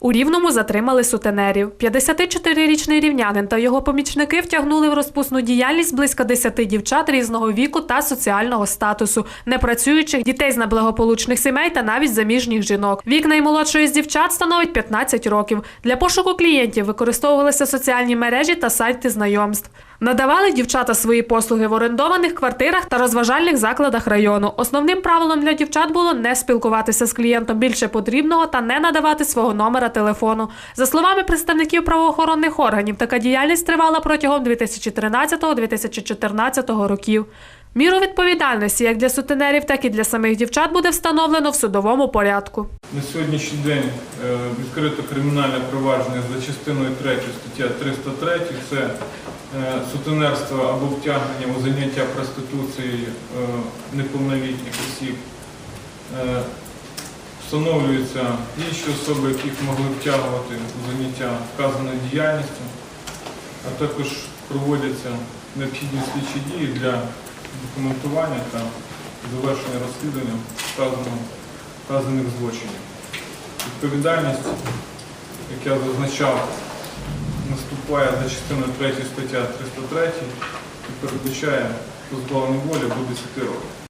У Рівному затримали сутенерів. 54-річний рівнянин та його помічники втягнули в розпусну діяльність близько 10 дівчат різного віку та соціального статусу, непрацюючих дітей з неблагополучних сімей та навіть заміжніх жінок. Вік наймолодшої з дівчат становить 15 років. Для пошуку клієнтів використовувалися соціальні мережі та сайти знайомств. Надавали дівчата свої послуги в орендованих квартирах та розважальних закладах району. Основним правилом для дівчат було не спілкуватися з клієнтом більше потрібного та не надавати свого номера телефону. За словами представників правоохоронних органів, така діяльність тривала протягом 2013-2014 років. Міру відповідальності як для сутенерів, так і для самих дівчат буде встановлено в судовому порядку. На сьогоднішній день е, відкрито кримінальне провадження за частиною 3 стаття 303 це е, сутенерство або втягнення у заняття проституцією е, неповнолітніх осіб. Е, Встановлюються інші особи, яких могли втягувати у заняття вказаною діяльністю, а також проводяться необхідні слідчі дії для документування та завершення розслідування вказаних злочинів. Відповідальність, як я зазначав, наступає за частиною 3 стаття 303 і передбачає позбавлення волі до 10 років.